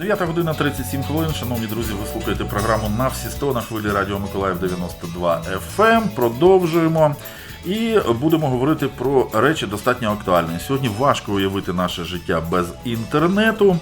9 година 37 хвилин. Шановні друзі, ви слухаєте програму на всі 100 на хвилі Радіо Миколаїв 92 FM. Продовжуємо. І будемо говорити про речі достатньо актуальні. Сьогодні важко уявити наше життя без інтернету.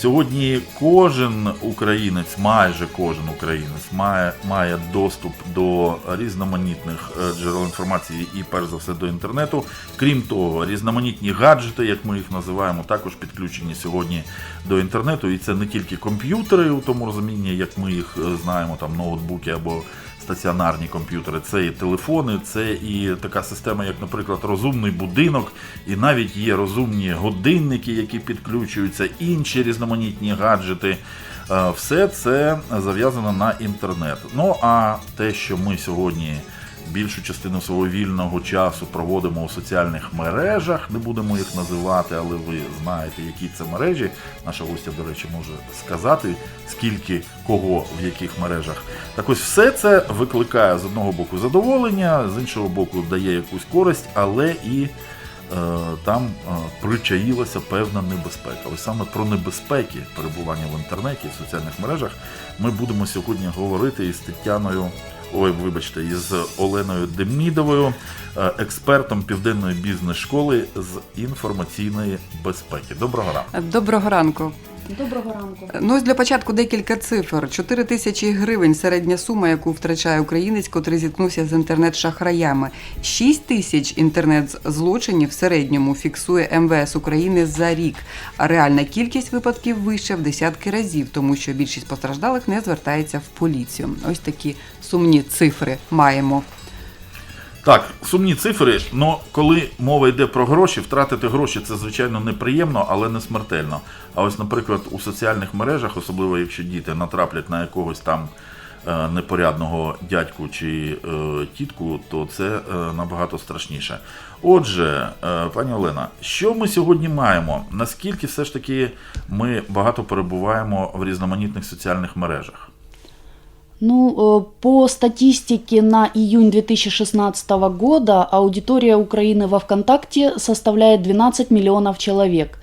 Сьогодні кожен українець, майже кожен українець, має має доступ до різноманітних е, джерел інформації і, перш за все, до інтернету. Крім того, різноманітні гаджети, як ми їх називаємо, також підключені сьогодні до інтернету. І це не тільки комп'ютери, у тому розумінні, як ми їх е, знаємо, там ноутбуки або стаціонарні комп'ютери, це і телефони, це і така система, як, наприклад, розумний будинок, і навіть є розумні годинники, які підключуються, інші різноманітні гаджети. Е, Все це зав'язано на інтернет. Ну а те, що ми сьогодні більшу частину свого вільного часу проводимо у соціальних мережах, не будемо їх називати, але ви знаєте, які це мережі. Наша гостя, до речі, може сказати, скільки кого в яких мережах. Так ось все це викликає з одного боку задоволення, з іншого боку, дає якусь користь, але і е, там е, причаїлася певна небезпека. Ось саме про небезпеки перебування в інтернеті, в соціальних мережах ми будемо сьогодні говорити із Тетяною. Ой, вибачте, із Оленою Демідовою, е, експертом південної бізнес-школи з інформаційної безпеки. Доброго ранку. Доброго ранку. Доброго ранку. Ну ось для початку декілька цифр. 4 тисячі гривень середня сума, яку втрачає українець, котрий зіткнувся з інтернет-шахраями. 6 тисяч інтернет-злочинів в середньому фіксує МВС України за рік. А реальна кількість випадків вища в десятки разів, тому що більшість постраждалих не звертається в поліцію. Ось такі сумні цифри маємо. Так, сумні цифри, але коли мова йде про гроші, втратити гроші це звичайно неприємно, але не смертельно. А ось, наприклад, у соціальних мережах, особливо якщо діти натраплять на якогось там е, непорядного дядьку чи е, тітку, то це е, набагато страшніше. Отже, пані Олена, що ми сьогодні маємо? Наскільки все ж таки ми багато перебуваємо в різноманітних соціальних мережах? Ну, э, по статистике на июнь 2016 года аудитория Украины во ВКонтакте составляет 12 миллионов человек.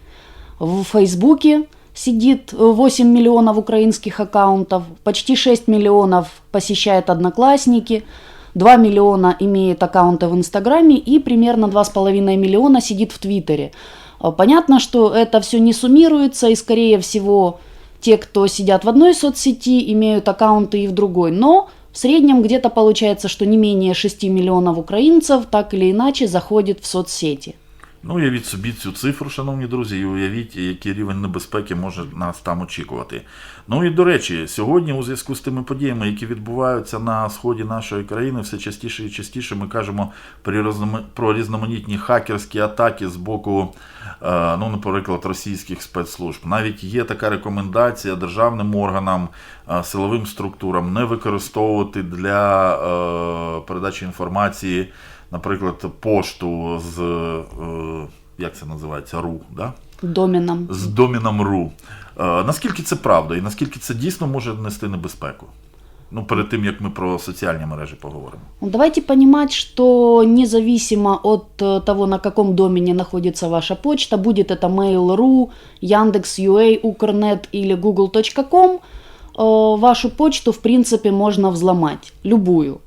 В Фейсбуке сидит 8 миллионов украинских аккаунтов, почти 6 миллионов посещает Одноклассники, 2 миллиона имеет аккаунты в Инстаграме и примерно 2,5 миллиона сидит в Твиттере. А, Понятно, что это все не суммируется, и скорее всего те, кто сидят в одной соцсети, имеют аккаунты и в другой. Но в среднем где-то получается, что не менее 6 миллионов украинцев так или иначе заходит в соцсети. Ну, уявіть собі цю цифру, шановні друзі, і уявіть, який рівень небезпеки може нас там очікувати. Ну і до речі, сьогодні, у зв'язку з тими подіями, які відбуваються на сході нашої країни, все частіше і частіше ми кажемо про різноманітні хакерські атаки з боку, е, ну, наприклад, російських спецслужб. Навіть є така рекомендація державним органам, е, силовим структурам не використовувати для е, передачі інформації наприклад, пошту з е, як це називається РУ, да? Домином. з доміном РУ. Е, наскільки це правда і наскільки це дійсно може нести небезпеку? Ну, перед тим як ми про соціальні мережі поговоримо. Ну, Давайте понимать, что независимо от э, того, на каком домене находится ваша почта, будет это Mail.ru, Яндекс.Ua, Укрнет или Google.com, э, вашу почту, в принципе, можно взломать, любую.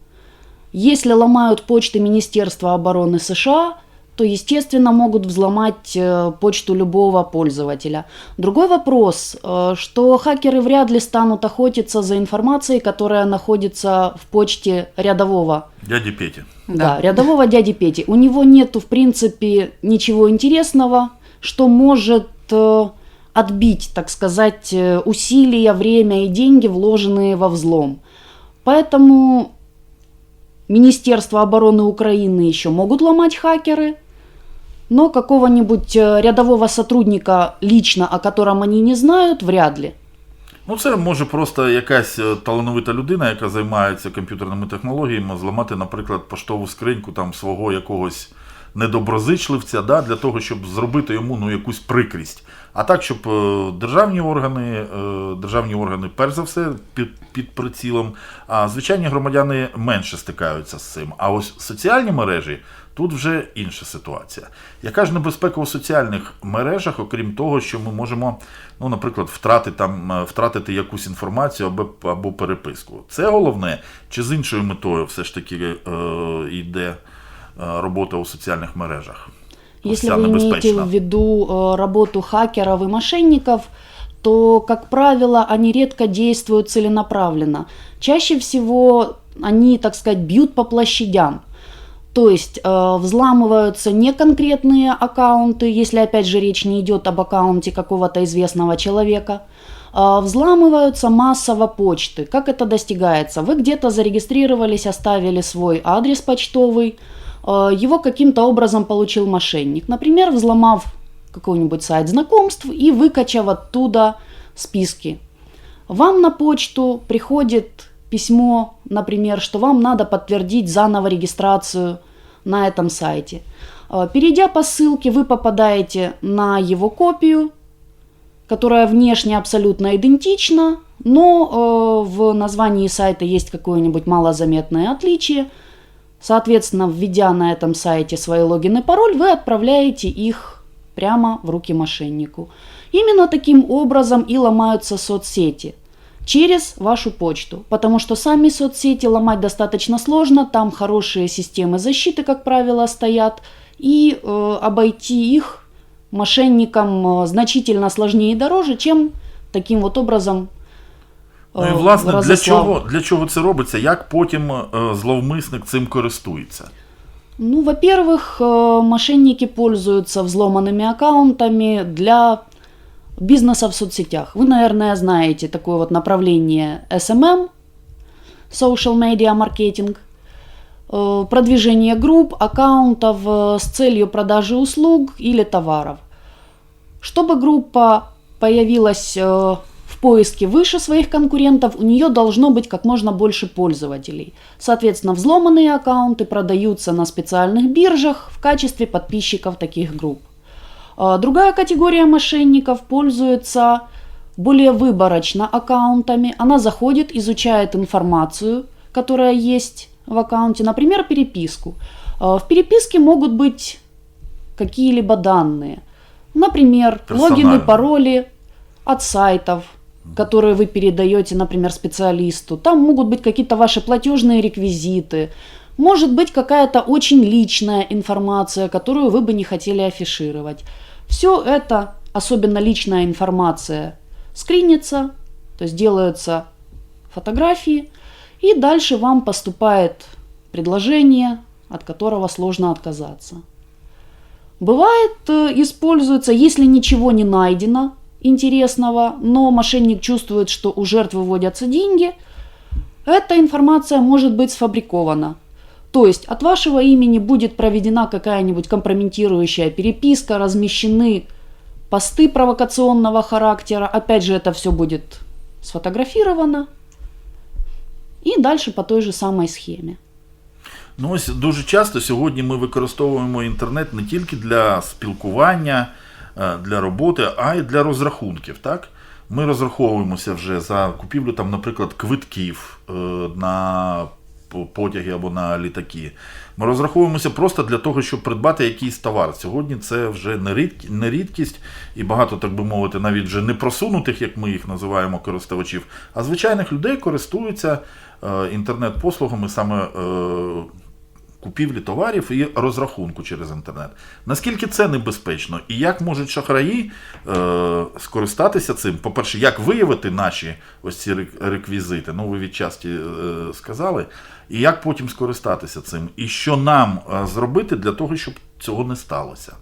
Если ломают почты Министерства обороны США, то, естественно, могут взломать э, почту любого пользователя. Другой вопрос, э, что хакеры вряд ли станут охотиться за информацией, которая находится в почте рядового Дяді Петі. да. рядового дяди Пети. У него нету, в принципе, ничего интересного, что может э, отбить, так сказать, усилия, время и деньги, вложенные во взлом. Поэтому Министерство обороны Украины еще могут ломать хакеры, но какого-нибудь э, рядового сотрудника лично, о котором они не знают, вряд ли. Ну, це може просто якась е, талановита людина, яка займається комп'ютерними технологіями, зламати, наприклад, поштову скриньку там свого якогось недоброзичливця, да, для того, щоб зробити йому ну, якусь прикрість. А так, щоб е, державні органи, е, державні органи, перш за все, під, під прицілом, а звичайні громадяни менше стикаються з цим. А ось соціальні мережі. Тут вже інша ситуація. Яка ж небезпека у соціальних мережах, окрім того, що ми можемо, ну, наприклад, втрати, там, е, втратити якусь інформацію або, або переписку? Це головне, чи з іншою метою все ж таки е, йде робота у соціальних мережах? Если вы имеете в виду э, работу хакеров и мошенников, то, как правило, они редко действуют целенаправленно. Чаще всего они, так сказать, бьют по площадям. То есть э, взламываются не конкретные аккаунты, если опять же речь не идет об аккаунте какого-то известного человека, а взламываются массово почты. Как это достигается? Вы где-то зарегистрировались, оставили свой адрес почтовый, его каким-то образом получил мошенник. Например, взломав какой-нибудь сайт знакомств и выкачав оттуда списки. Вам на почту приходит письмо, например, что вам надо подтвердить заново регистрацию на этом сайте. Э, Перейдя по ссылке, вы попадаете на его копию, которая внешне абсолютно идентична, но э, в названии сайта есть какое-нибудь малозаметное отличие. Соответственно, введя на этом сайте свои логин и пароль, вы отправляете их прямо в руки мошеннику. Именно таким образом и ломаются соцсети. Через вашу почту, потому что сами соцсети ломать достаточно сложно, там хорошие системы защиты, как правило, стоят, и э, обойти их мошенникам э, значительно сложнее и дороже, чем таким вот образом Ну і э, власне для разослав. чого, для чого це робиться? Як потім е, зловмисник цим користується? Ну, во-первых, э, мошенники пользуются взломанными аккаунтами для бизнеса в соцсетях. Вы, наверное, знаете такое вот направление SMM, Social Media Marketing, э, продвижение групп, аккаунтов э, с целью продажи услуг или товаров. Чтобы группа появилась э, в поиске выше своих конкурентов, у нее должно быть как можно больше пользователей. Соответственно, взломанные аккаунты продаются на специальных биржах в качестве подписчиков таких групп. А, Другая категория мошенников пользуется более выборочно аккаунтами. Она заходит, изучает информацию, которая есть в аккаунте, например, переписку. А, В переписке могут быть какие-либо данные. Например, логины, пароли от сайтов, которые вы передаете, например, специалисту. Там могут быть какие-то ваши платежные реквизиты. Может быть какая-то очень личная информация, которую вы бы не хотели афишировать. Все это, особенно личная информация, скринится, то есть делаются фотографии, и дальше вам поступает предложение, от которого сложно отказаться. Бывает, э, используется, если ничего не найдено интересного, но мошенник чувствует, что у жертвы вводятся деньги, эта информация может быть сфабрикована. То есть от вашего имени будет проведена какая-нибудь компрометирующая переписка, размещены посты провокационного характера. Опять же, это все будет сфотографировано. И дальше по той же самой схеме. Ну ось дуже часто сьогодні ми використовуємо інтернет не тільки для спілкування, е, для роботи, а й для розрахунків. Так? Ми розраховуємося вже за купівлю, там, наприклад, квитків е, на потяги або на літаки. Ми розраховуємося просто для того, щоб придбати якийсь товар. Сьогодні це вже не рідкі- не рідкість, і багато, так би мовити, навіть вже не просунутих, як ми їх називаємо, користувачів, а звичайних людей користуються е, інтернет-послугами саме. Купівлі товарів і розрахунку через інтернет. Наскільки це небезпечно і як можуть шахраї е, скористатися цим? По-перше, як виявити наші ось ці реквізити? Ну, ви відчасті е, сказали. І як потім скористатися цим? І що нам е, зробити для того, щоб цього не сталося?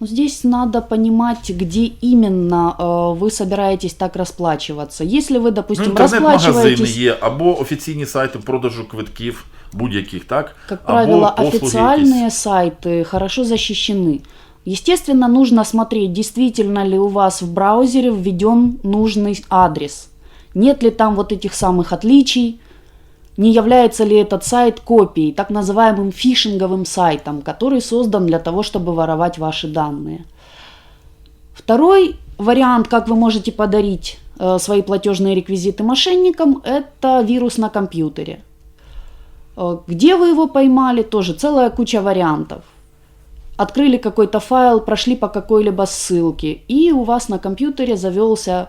Ну, здесь надо понимать, где именно э, вы собираетесь так расплачиваться. Если вы, Ну, допустим, інтернет-магазини расплачиваетесь, є, або офіційні сайти продажу квитків будь-яких, так? как або правило, послуги официальные якісь. сайты хорошо защищены. Естественно, нужно смотреть, действительно ли у вас в браузере введен нужный адрес. Нет ли там вот этих самых отличий, не является ли этот сайт копией, так называемым фишинговым сайтом, который создан для того, чтобы воровать ваши данные. Второй вариант, как вы можете подарить э, свои платежные реквизиты мошенникам, это вирус на компьютере. Э, Где вы его поймали, тоже целая куча вариантов. Открыли какой-то файл, прошли по какой-либо ссылке, и у вас на компьютере завелся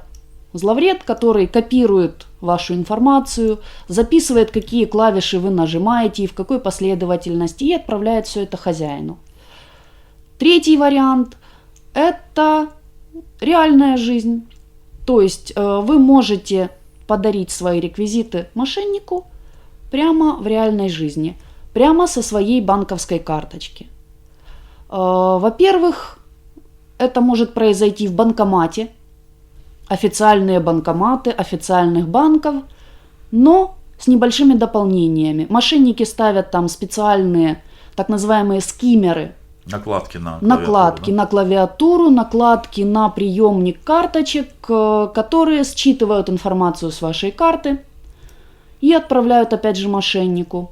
зловред, который копирует вашу информацию, записывает, какие клавиши вы нажимаете и в какой последовательности, и отправляет все это хозяину. Третий вариант – это реальная жизнь. То есть э, вы можете подарить свои реквизиты мошеннику прямо в реальной жизни, прямо со своей банковской карточки. Э, Во-первых, это может произойти в банкомате, официальные банкоматы официальных банков, но с небольшими дополнениями. Мошенники ставят там специальные так называемые скиммеры, Накладки на клавиатуру, накладки да? на клавиатуру, накладки на приемник карточек, э, которые считывают информацию с вашей карты и отправляют опять же мошеннику.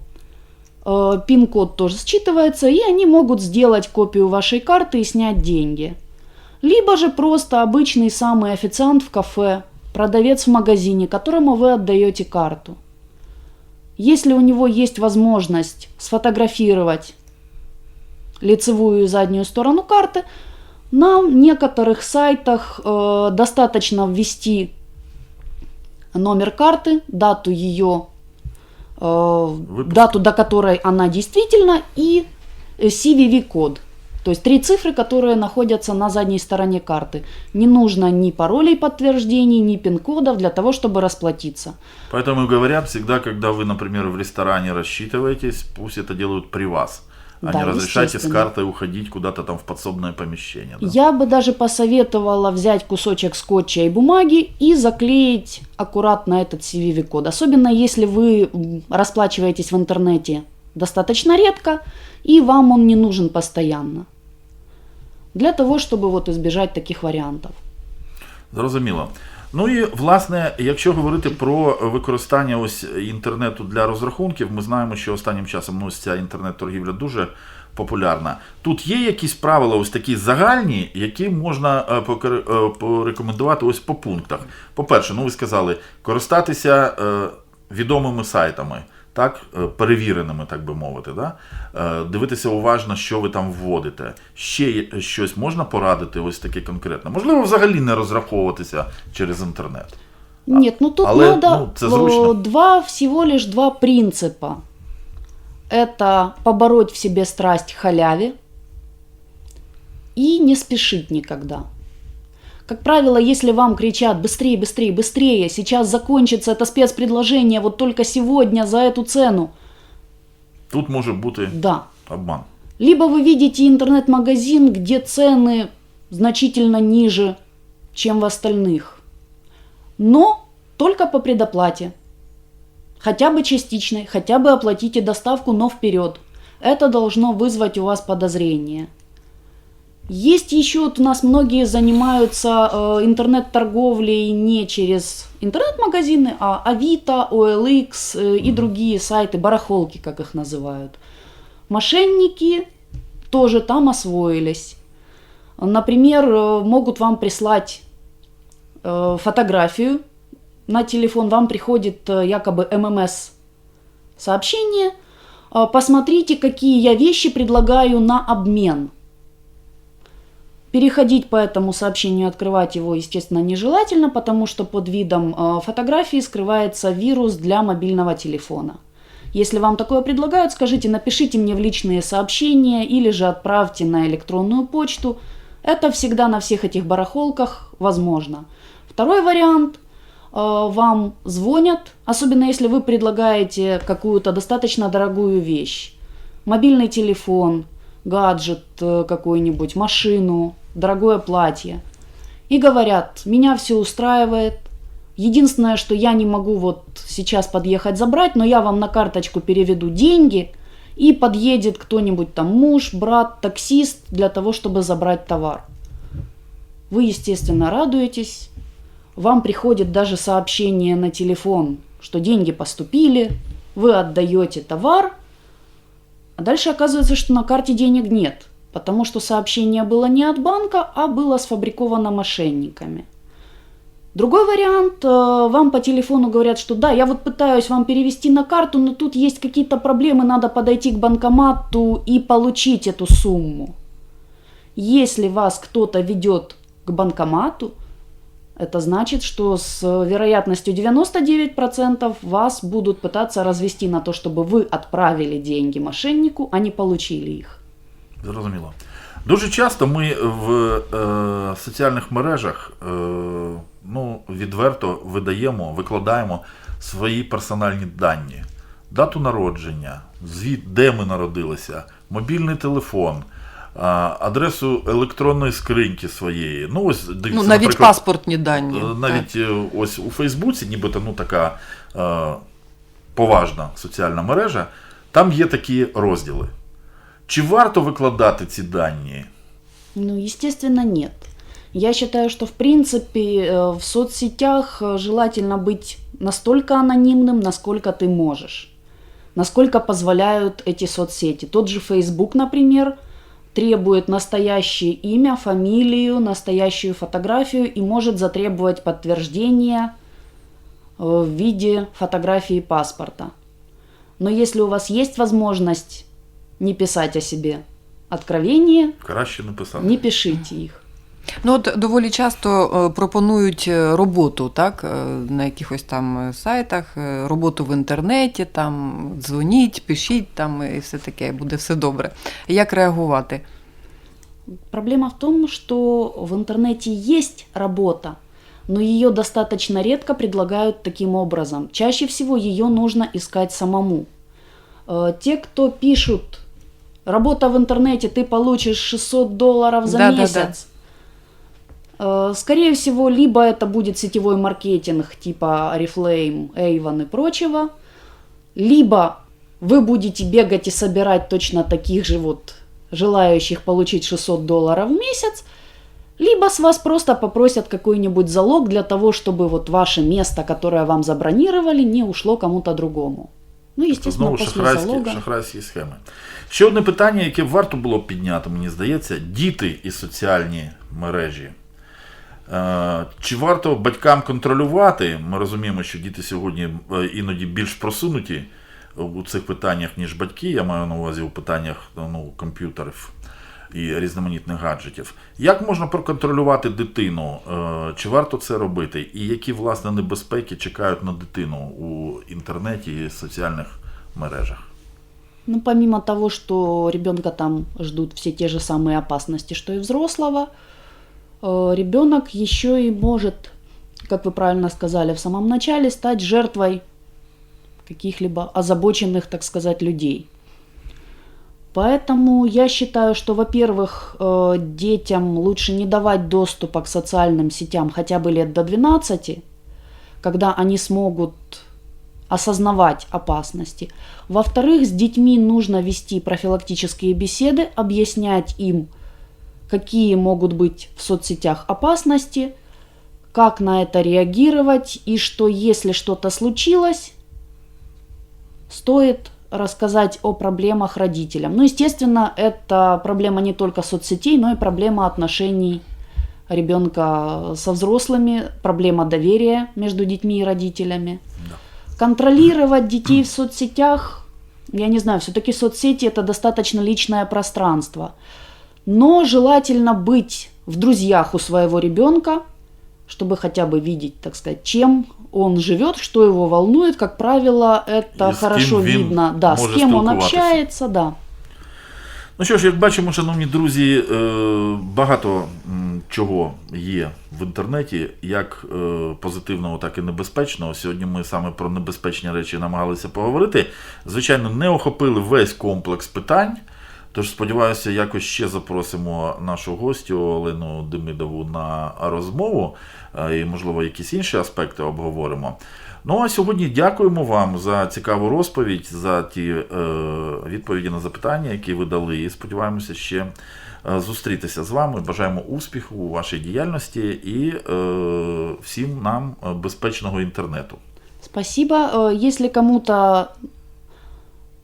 Э, Пин-код тоже считывается, и они могут сделать копию вашей карты и снять деньги. Либо же просто обычный самый официант в кафе, продавец в магазине, которому вы отдаете карту. Если у него есть возможность сфотографировать лицевую и заднюю сторону карты, на некоторых сайтах э, достаточно ввести номер карты, дату ее, э, дату, до которой она действительно, и CVV-код. То есть три цифры, которые находятся на задней стороне карты. Не нужно ни паролей подтверждений, ни пин-кодов для того, чтобы расплатиться. Поэтому говорят всегда, когда вы, например, в ресторане рассчитываетесь, пусть это делают при вас. А Да, не разрешайте с картой уходить куда-то там в подсобное помещение. да? Я бы даже посоветовала взять кусочек скотча и бумаги и заклеить аккуратно этот CVV-код. Особенно если вы расплачиваетесь в интернете достаточно редко и вам он не нужен постоянно. Для того, чтобы вот избежать таких вариантов. Зрозуміло. Ну і власне, якщо говорити про використання ось інтернету для розрахунків, ми знаємо, що останнім часом ну, ця інтернет-торгівля дуже популярна. Тут є якісь правила, ось такі загальні, які можна е, е, порекомендувати ось по пунктах. По-перше, ну ви сказали, користатися е, відомими сайтами. Так, е, перевіреними, так би мовити, да? Е, дивитися уважно, що ви там вводите. Ще є- щось можна порадити, ось таке конкретно. Можливо, взагалі не розраховуватися через інтернет. Нет, ну тут але, надо ну, це зручно. э, два, всего лишь два принципа. Это побороть в себе страсть к халяве и не спешить никогда. Как правило, если вам кричат быстрее, быстрее, быстрее, сейчас закончится это спецпредложение вот только сегодня за эту цену, Тут може бути да. обман. Либо вы видите интернет-магазин, где цены значительно ниже, чем в остальных. Но только по предоплате. Хотя бы частичной, хотя бы оплатите доставку, но вперед. Это должно вызвать у вас подозрение. Есть еще вот у нас многие занимаются э, интернет-торговлей не через интернет-магазины, а Авито, OLX э, и другие сайты, барахолки, как их называют. Мошенники тоже там освоились. Например, э, могут вам прислать э, фотографию на телефон, вам приходит э, якобы ММС сообщение. э, Посмотрите, какие я вещи предлагаю на обмен. Переходить по этому сообщению, открывать его, естественно, нежелательно, потому что под видом э, фотографии скрывается вирус для мобильного телефона. Если вам такое предлагают, скажите, напишите мне в личные сообщения или же отправьте на электронную почту. Это всегда на всех этих барахолках возможно. Второй вариант. э, Вам звонят, особенно если вы предлагаете какую-то достаточно дорогую вещь. Мобильный телефон, гаджет э, какой-нибудь, машину, дорогое платье. И говорят, меня все устраивает, Единственное, что я не могу вот сейчас подъехать забрать, но я вам на карточку переведу деньги, и подъедет кто-нибудь там муж, брат, таксист для того, чтобы забрать товар. Вы, естественно, радуетесь. Вам приходит даже сообщение на телефон, что деньги поступили, вы отдаете товар, а дальше оказывается, что на карте денег нет, потому что сообщение было не от банка, а было сфабриковано мошенниками. Другой вариант, э, вам по телефону говорят, что да, я вот пытаюсь вам перевести на карту, но тут есть какие-то проблемы, надо подойти к банкомату и получить эту сумму. Если вас кто-то ведет к банкомату, это значит, что с вероятностью 99% вас будут пытаться развести на то, чтобы вы отправили деньги мошеннику, а не получили их. Зрозуміло. Дуже часто ми в е, соціальних мережах е, ну, відверто видаємо, викладаємо свої персональні дані, дату народження, звіт, де ми народилися, мобільний телефон, а, адресу електронної скриньки своєї. Ну, ось, дивіться, Ну, навіть наприклад, паспортні дані. Е, Навіть е, ось у Фейсбуці, нібито ну, така е, поважна соціальна мережа, там є такі розділи. Чи варто викладати ці дані? Ну, естественно, нет. Я считаю, что в принципе э, в соцсетях э, желательно быть настолько анонимным, насколько ты можешь. Насколько позволяют эти соцсети. Тот же Facebook, например, требует настоящее имя, фамилию, настоящую фотографию и может затребовать подтверждение э, в виде фотографии паспорта. Но если у вас есть возможность не писать о себе откровение, Краще не писати. не пишите их. Ну от доволі часто е, пропонують е, роботу, так, е, на якихось там е, сайтах, е, роботу в інтернеті, там дзвоніть, пишіть там і все таке, буде все добре. Як реагувати? Проблема в том, что в интернете есть работа, но ее достаточно редко предлагают таким образом. Чаще всего ее нужно искать самому. Э, Те, кто пишут, работа в интернете, ты получишь 600 долларов за Да-да-да. месяц. Э, Скорее всего, либо это будет сетевой маркетинг типа Oriflame, Avon и прочего, либо вы будете бегать и собирать точно таких же вот желающих получить 600 долларов в месяц, либо с вас просто попросят какой-нибудь залог для того, чтобы вот ваше место, которое вам забронировали, не ушло кому-то другому. Ну, Тобто естественно, знову после шахрайські, залога. шахрайські схеми. Ще одне питання, яке варто було б підняти, мені здається, діти і соціальні мережі. Е, Чи варто батькам контролювати? Ми розуміємо, що діти сьогодні е, іноді більш просунуті у цих питаннях, ніж батьки. Я маю на увазі у питаннях ну, комп'ютерів і різноманітних гаджетів. Як можна проконтролювати дитину? Е, Чи варто це робити? І які власне небезпеки чекають на дитину у інтернеті і соціальних мережах? Ну, помимо того, что ребенка там ждут все те же самые опасности, что и взрослого, ребенок еще и может, как вы правильно сказали в самом начале, стать жертвой каких-либо озабоченных, так сказать, людей. Поэтому я считаю, что, во-первых, э, детям лучше не давать доступа к социальным сетям хотя бы лет до 12, когда они смогут осознавать опасности. Во-вторых, с детьми нужно вести профилактические беседы, объяснять им, какие могут быть в соцсетях опасности, как на это реагировать и что если что-то случилось, стоит рассказать о проблемах родителям. Ну, естественно, это проблема не только соцсетей, но и проблема отношений ребенка со взрослыми, проблема доверия между детьми и родителями. Контролировать детей в соцсетях, я не знаю, все-таки соцсети это достаточно личное пространство. Но желательно быть в друзьях у своего ребенка, чтобы хотя бы видеть, так сказать, чем он живет, что его волнует. Как правило, это И с хорошо кем він видно. Да, с може кем он спілкуватися. общается, да. Ну що ж, як бачимо, шановні друзі, е, багато м, чого є в інтернеті, як е, позитивного, так і небезпечного. Сьогодні ми саме про небезпечні речі намагалися поговорити. Звичайно, не охопили весь комплекс питань. Тож сподіваюся, якось ще запросимо нашу гостю Олену Демидову на розмову е, і, можливо, якісь інші аспекти обговоримо. Ну а сьогодні дякуємо вам за цікаву розповідь, за ті е, відповіді на запитання, які ви дали. І сподіваємося ще е, зустрітися з вами. Бажаємо успіху у вашій діяльності і е, всім нам е, безпечного інтернету. Спасибо. Если кому-то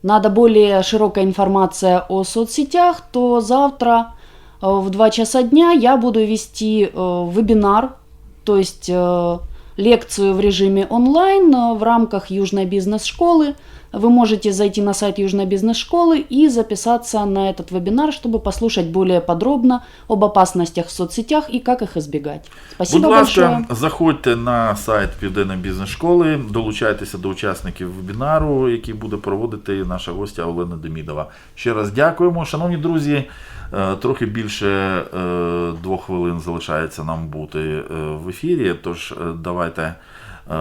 надо более широкая информация о соцсетях, то завтра э, в 2 часа дня я буду вести э, вебинар то есть э, лекцию в режиме онлайн в рамках Южной бизнес-школы. Вы можете зайти на сайт Южной бизнес-школы и записаться на этот вебинар, чтобы послушать более подробно об опасностях в соцсетях и как их избегать. Спасибо Будь ласка, большое. заходьте на сайт Південної бізнес-школи, долучайтеся до учасників вебінару, який буде проводити наша гостя Олена Демідова. Ще раз дякуємо. Шановні друзі, е, трохи більше е, двох хвилин залишається нам бути е, в ефірі. Тож е, давайте е,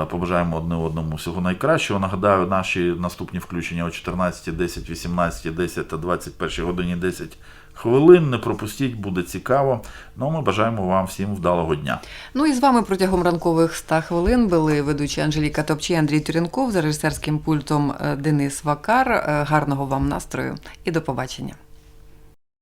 побажаємо одне одному всього найкращого. Нагадаю, наші наступні включення о 14.10, 18.10 та 21 годині 10 хвилин. Не пропустіть, буде цікаво. Ну, ми бажаємо вам всім вдалого дня. Ну і з вами протягом ранкових 100 хвилин були ведучі Анжеліка Топчі, Андрій Тюренков за режисерським пультом е, Денис Вакар. Е, Гарного вам настрою і до побачення.